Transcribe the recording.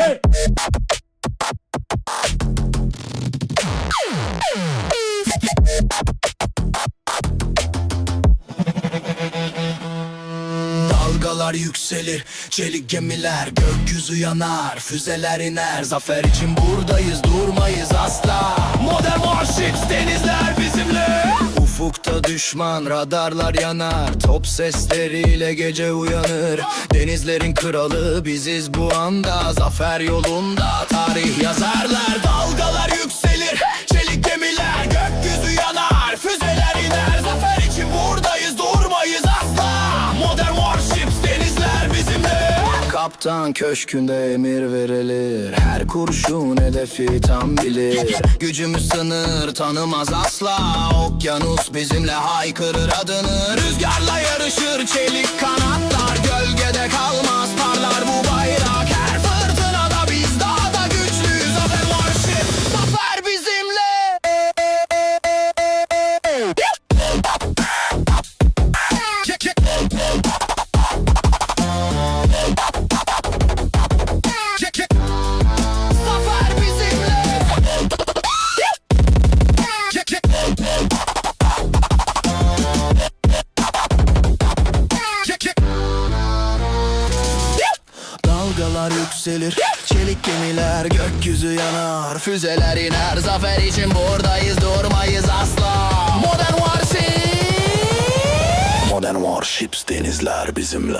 Yeah. Dalgalar yükselir, çelik gemiler Gökyüzü yanar, füzeler iner Zafer için buradayız, durmayız asla. Modern bizimle Ufukta düşman, radarlar yanar. Top sesleriyle gece uyanır. Denizlerin kralı biziz bu anda. Zafer yolunda tarih Kaptan köşkünde emir verilir. Her kurşun hedefi tam bilir. Gücümüz sınır tanımaz asla. Okyanus bizimle haykırır adını. Rüzgarla yarışır yükselir. Çelik gemiler gökyüzü yanar. Füzeler iner. Zafer için buradayız. Durmayız asla. Modern Warships Modern Warships denizler bizimle